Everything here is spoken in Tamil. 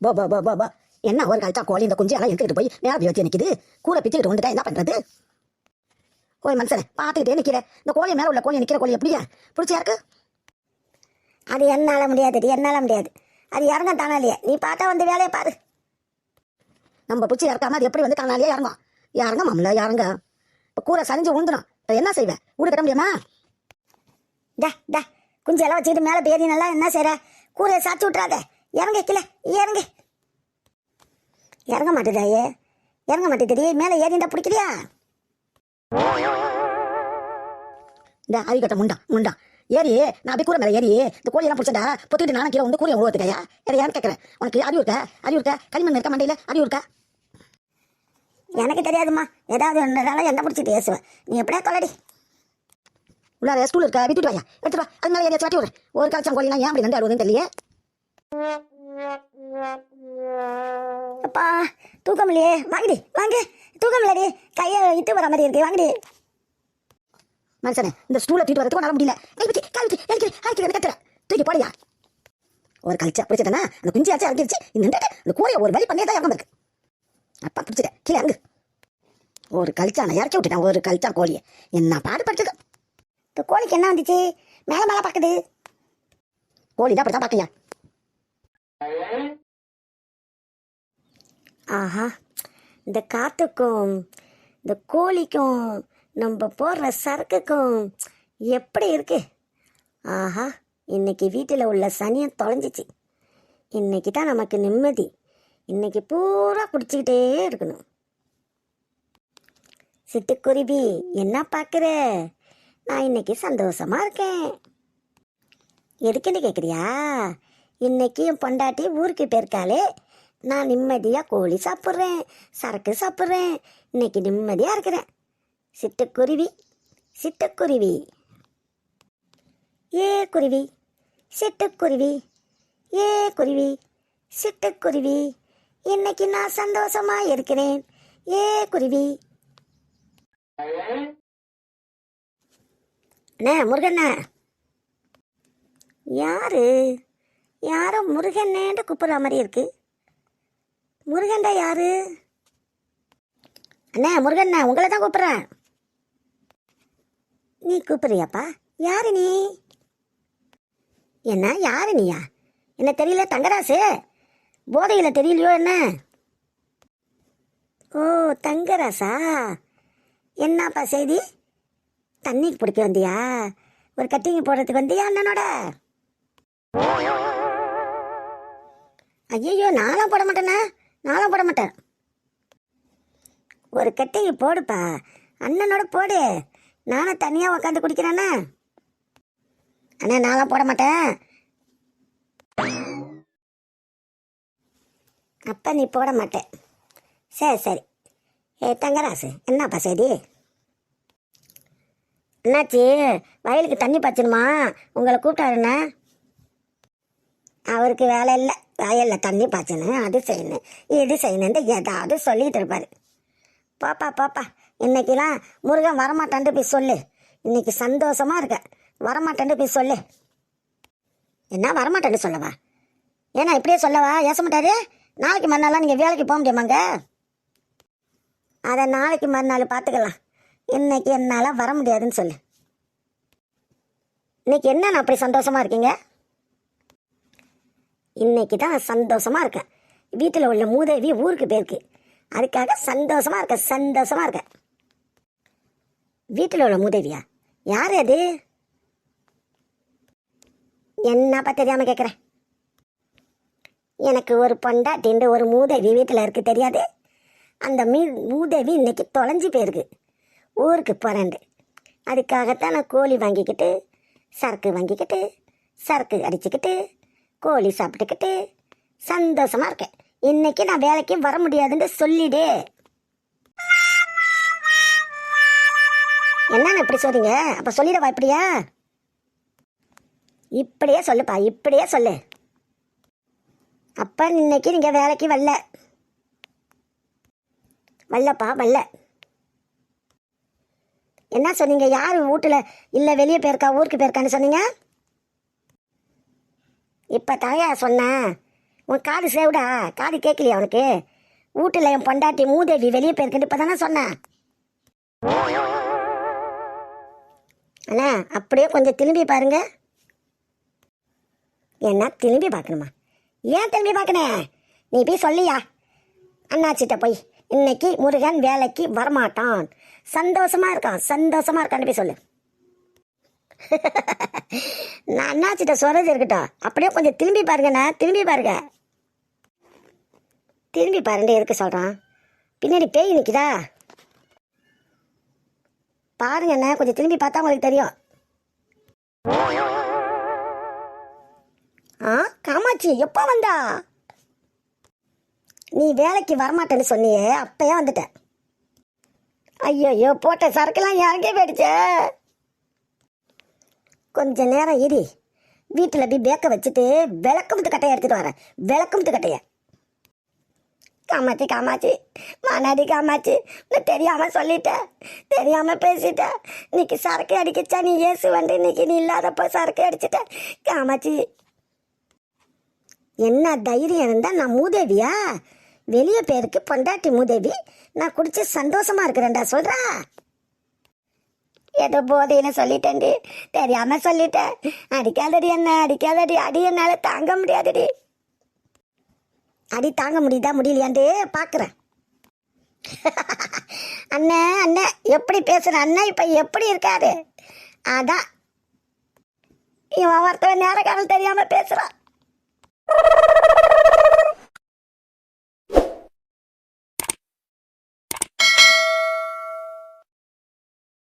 போ போ போ போ என்ன ஒரு கழிச்சா கோழி இந்த குஞ்சு எல்லாம் எடுத்துக்கிட்டு போய் நேரம் வச்சு நிற்கிது கூரை பிச்சுக்கிட்டு வந்துட்டா என்ன பண்ணுறது ஓய் மனுஷன் பார்த்துக்கிட்டே நிற்கிற இந்த கோழி மேலே உள்ள கோழி நிற்கிற கோழி எப்படியா? பிடிச்சியா இருக்கு? அது என்னால் முடியாது என்னால் முடியாது. அது இறங்க தானாலியே நீ பார்த்தா வந்து வேலையை பாரு. நம்ம பிடிச்சி இறக்காம அது எப்படி வந்து தானாலியே இறங்கும். இறங்க மாமல இறங்க. இப்போ கூரை சரிஞ்சு உழுந்துடும் இப்போ என்ன செய்வேன் வீடு கட்ட முடியுமா? டா டா குஞ்செல்லாம் வச்சுக்கிட்டு மேலே பேதி நல்லா என்ன செய்கிற கூரையை சாச்சு விட்றாதே இறங்க கீழே இறங்கு. இறங்க மாட்டேதாயே இறங்க மாட்டேது மேலே ஏறிண்டா பிடிக்கிறியா இந்த அவி கட்ட முண்டா முண்டா. ஏறி நான் அப்படியே கூரை மேலே ஏறி இந்த கோழியெல்லாம் பிடிச்சடா பொத்துக்கிட்டு நானும் கீழே வந்து கூரையை உழுவத்துக்கையா வேற யாரும் கேட்குறேன். உனக்கு அறிவு இருக்கா? அறிவு இருக்கா? களிமண் இருக்க மண்டையில்? அறிவு இருக்கா? எனக்கு தெரியாதும்மா. ஏதாவது ஒன்றுனால என்ன பிடிச்சிட்டு பேசுவேன். நீ எப்படியா தொலைடி? உள்ளார ஸ்கூல் இருக்கா? விட்டுட்டு வாயா. எடுத்து வா. அது மேலே ஏறி சாட்டி விடுறேன். ஒரு கலச்சம் கோழிலாம் ஏன் அப்படி ரெண்டு அறுபதுன்னு தெரியல அப்பா தூக்கம் இல்லையே வாங்கடி வாங்க. தூக்கம் இல்லடி கையை இட்டு வர மாதிரி இருக்கு. வாங்கடி. மனுஷனே இந்த ஸ்டூலை தூக்கிட்டு வரதுக்கு உன்னால முடியல. கை வச்சு கை அரைக்கிறது கத்துற தூக்கி போடியா? ஒரு கழிச்சா பிடிச்சதானே அந்த குஞ்சு ஆச்சு அரைஞ்சிருச்சு இந்த அந்த கூரையை ஒரு வழி பண்ணியே தான் இறங்க இருக்கு. அப்பா பிடிச்சிட்டேன் கீழே இறங்கு. ஒரு கழிச்சா நான் இறக்கி விட்டுட்டேன். ஒரு கழிச்சா கோழியை. என்ன பாடுபடுத்துது இந்த கோழிக்கு என்ன வந்துச்சு? மேலே மேலே பார்க்குது. கோழி தான் அப்படி தான் பார்க்கலையா ஆஹா இந்த காத்துக்கும் இந்த கோழிக்கும் நம்ம போடுற சரக்குக்கும் எப்படி இருக்கு? ஆஹா இன்னைக்கு வீட்டில் உள்ள சனியம் தொலைஞ்சிச்சு. இன்னைக்கு தான் நமக்கு நிம்மதி. இன்னைக்கு பூரா குடிச்சிக்கிட்டே இருக்கணும். சிட்டுக்குருவி என்ன பார்க்குற நான் இன்னைக்கு சந்தோஷமா இருக்கேன். எதுக்குன்னு கேட்குறியா இன்னைக்கு என் பொண்டாட்டி ஊருக்கு போயிருக்காளே. நான் நிம்மதியாக கோழி சாப்பிட்றேன் சரக்கு சாப்பிட்றேன் இன்னைக்கு நிம்மதியாக இருக்கிறேன். சிட்டுக்குருவி சிட்டுக்குருவி. ஏ குருவி சிட்டுக்குருவி. ஏ குருவி சிட்டுக்குருவி. இன்னைக்கு நான் சந்தோஷமா இருக்கிறேன். ஏ குருவி. அண்ணே முருகண்ணே. யாரு? யாரோ முருகண்ணேன்ட்டு கூப்பிட்ற மாதிரி இருக்கு. முருகன்டா யாரு? அண்ணே முருகண்ணா உங்களை தான் கூப்பிட்றேன். நீ கூப்பிடுறியாப்பா? யாரு நீ? என்ன யாரு நீயா? என்ன தெரியல தங்கராசு? போதையில் தெரியலையோ என்ன? ஓ தங்கராசா? என்னப்பா செய்தி? தண்ணி பிடிக்க வந்தியா? ஒரு கட்டிங் போடுறதுக்கு வந்தியா அண்ணனோட? ஐயோ நானும் போட மாட்டேண்ணா நானும் போட மாட்டேன். ஒரு கட்டிங் போடுப்பா. அண்ணனோட போடு. நானும் தனியாக உட்காந்து குடிக்கிறேண்ணா அண்ணா நானும் போட மாட்டேன். அப்போ நீ போட மாட்டேன் சரி சரி. ஏ தங்கராசு என்னப்பா சரி என்னாச்சு? வயலுக்கு தண்ணி பாய்ச்சணுமா? உங்களை கூப்பிட்டாருண்ணா அவருக்கு வேலை இல்லை. வயலில் தண்ணி பாய்ச்சணும் அது செய்யணும் இது செய்யணுன்ட்டு ஏதாவது சொல்லிட்டு இருப்பார். பாப்பா பாப்பா இன்னைக்கெல்லாம் முருகன் வரமாட்டான்ட்டு போய் சொல்லு. இன்னைக்கு சந்தோஷமாக இருக்க. வரமாட்டேன்ட்டு போய் சொல்லு. என்ன வரமாட்டேன்னு சொல்லவா? ஏன்னா இப்படியே சொல்லவா? ஏச மாட்டாரு நாளைக்கு மறுநாளாக நீங்கள் வேலைக்கு போக முடியுமாங்க அதை நாளைக்கு மறுநாள் பார்த்துக்கலாம். இன்னைக்கு என்னால் வர முடியாதுன்னு சொல்லு. இன்னைக்கு என்ன அப்படி சந்தோஷமாக இருக்கீங்க? இன்னைக்கு தான் சந்தோஷமாக இருக்கேன் வீட்டில் உள்ள மூதேவி ஊருக்கு போயிருக்கு. அதுக்காக சந்தோஷமாக இருக்க சந்தோஷமாக இருக்கேன் வீட்டில் உள்ள மூதேவியா? யார் அது? என்னப்பா தெரியாமல் கேட்குறேன் எனக்கு ஒரு பொண்டாட்டின்ற ஒரு மூதேவி வீட்டில் இருக்கு தெரியாது? அந்த மீ மூதேவி இன்னைக்கு தொலைஞ்சு போயிருக்கு. ஊருக்கு போகிறேன்ட்டு அதுக்காகத்தான் நான் கோழி வாங்கிக்கிட்டு சரக்கு வாங்கிக்கிட்டு சரக்கு அடிச்சுக்கிட்டு கோழி சாப்பிட்டுக்கிட்டு சந்தோஷமா இருக்கேன். இன்னைக்கு நான் வேலைக்கு வர முடியாதுன்னு சொல்லிடு. என்னன்னு இப்படி சொல்றீங்க? அப்ப சொல்லிடவா இப்படியா? இப்படியே சொல்லுப்பா இப்படியே சொல்லு. அப்ப இன்னைக்கு நீங்க வேலைக்கு வரல. வரலப்பா வரல. என்ன சொன்னீங்க? யார் வீட்டில் இல்லை வெளியே போயிருக்கா ஊருக்கு போயிருக்கான்னு சொன்னீங்க? இப்போ தாயா சொன்னேன். உன் காது சேவுடா. காது கேட்கலையா அவனுக்கு வீட்டில் என் பொண்டாட்டி மூதேவி வெளியே போயிருக்குன்னு இப்போ தானே சொன்னேன். அண்ணா அப்படியே கொஞ்சம் திரும்பி பாருங்க. என்ன திரும்பி பார்க்கணுமா? ஏன் திரும்பி பார்க்கணும் நீ போய் சொல்லியா? அண்ணாச்சிட்ட போய். இன்னைக்கு முருகன் வேலைக்கு வரமாட்டான். சந்தோஷமா இருக்கான். சந்தோஷமா இருக்கான்னு போய் சொல்லு. நான் அண்ணாச்சிட்ட சொல்றது இருக்கட்டும். அப்படியே கொஞ்சம் திரும்பி பாருங்கண்ணா திரும்பி பாருங்க. திரும்பி பாருங்க எதுக்கு சொல்கிறான் பின்னாடி பேய் நிற்கிதா பாருங்கண்ணா கொஞ்சம் திரும்பி பார்த்தா உங்களுக்கு தெரியும். ஆ காமாட்சி எப்போ வந்தா? நீ வேலைக்கு வரமாட்டேன்னு சொன்னியே அப்பயே வந்துட்டேன். ஐயோ போட்ட சரக்குலாம் இறங்கி போயிடுச்சே. கொஞ்ச நேரம் இரு. வீட்டில் போய் பேக்க வச்சுட்டு விளக்கமுத்து கட்டையை எடுத்துகிட்டு வரேன். விளக்கமுத்து கட்டைய. காமாட்சி காமாச்சி மானாடி காமாச்சி நான் தெரியாமல் சொல்லிட்டேன் தெரியாமல் பேசிட்டேன் இன்னைக்கு சரக்கு அடிக்கச்சா? நீ ஏசு வந்து இன்னைக்கு நீ இல்லாதப்போ சரக்கு அடிச்சிட்ட. காமாச்சி என்ன தைரியம் இருந்தால் நான் மூதேவியா? வெளியே பேருக்கு பொண்டாட்டி மூதேவி. நான் குடிச்சு சந்தோஷமா இருக்கிறேன்டா சொல்கிறா ஏதோ போதைன்னு சொல்லிட்டேன்டி. தெரியாம சொல்லிட்டேன். அடிக்காதடி என்ன அடிக்காதடி. அடி என்னால தாங்க முடியாதுடி. அடி தாங்க முடியுதா முடியலையாண்டு பார்க்குறேன் அண்ணே அண்ணே எப்படி பேசுற? அண்ணன் இப்போ எப்படி இருக்காரு? அதான். இவன் ஒருத்தவன் நேரக்காரன் தெரியாமல் பேசுகிறான்